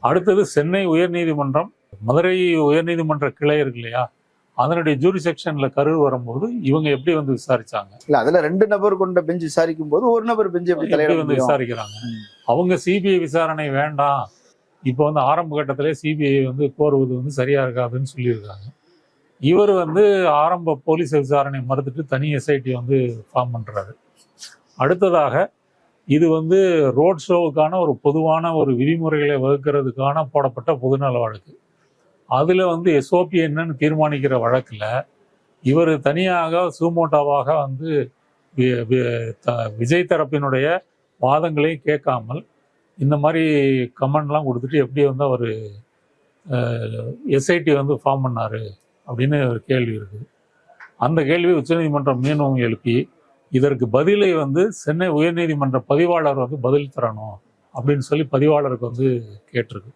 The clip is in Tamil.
அடுத்தது சென்னை உயர்நீதிமன்றம் மதுரை உயர்நீதிமன்ற கிளை இருக்கு இல்லையா? அதனுடைய ஜூரி செக்ஷன்ல கரூர் வரும்போது இவங்க எப்படி வந்து விசாரிச்சாங்க? இல்ல அதுல ரெண்டு நபர் கொண்ட பெஞ்ச் விசாரிக்கும் போது ஒரு நபர் பெஞ்ச் எப்படி வந்து விசாரிக்கிறாங்க. அவங்க சிபிஐ விசாரணை வேண்டாம். இப்போ வந்து ஆரம்ப கட்டத்திலே சிபிஐ வந்து கோருவது வந்து சரியா இருக்காதுன்னு சொல்லியிருக்காங்க. இவர் வந்து ஆரம்ப போலீஸ் விசாரணை மறுத்துட்டு தனி எஸ்ஐடி வந்து ஃபார்ம் பண்றாரு. அடுத்ததாக இது வந்து ரோட் ஷோவுக்கான ஒரு பொதுவான ஒரு விதிமுறைகளை வகுக்கிறதுக்கான போடப்பட்ட பொதுநல வழக்கு. அதில் வந்து எஸ்ஓபி என்னன்னு தீர்மானிக்கிற வழக்கில் இவர் தனியாக சூமோட்டாவாக வந்து த- விஜய் தரப்பினுடைய வாதங்களை கேட்காமல் இந்த மாதிரி கமெண்ட்லாம் கொடுத்துட்டு எப்படி வந்து அவர் எஸ்ஐடி வந்து ஃபார்ம் பண்ணார் அப்படின்னு ஒரு கேள்வி இருக்குது அந்த கேள்வி உச்சநீதிமன்றம் மீண்டும் எழுப்பி இதற்கு பதிலை வந்து சென்னை உயர்நீதிமன்ற பதிவாளர் வந்து பதில் தரணும் அப்படின்னு சொல்லி பதிவாளருக்கு வந்து கேட்டிருக்கு.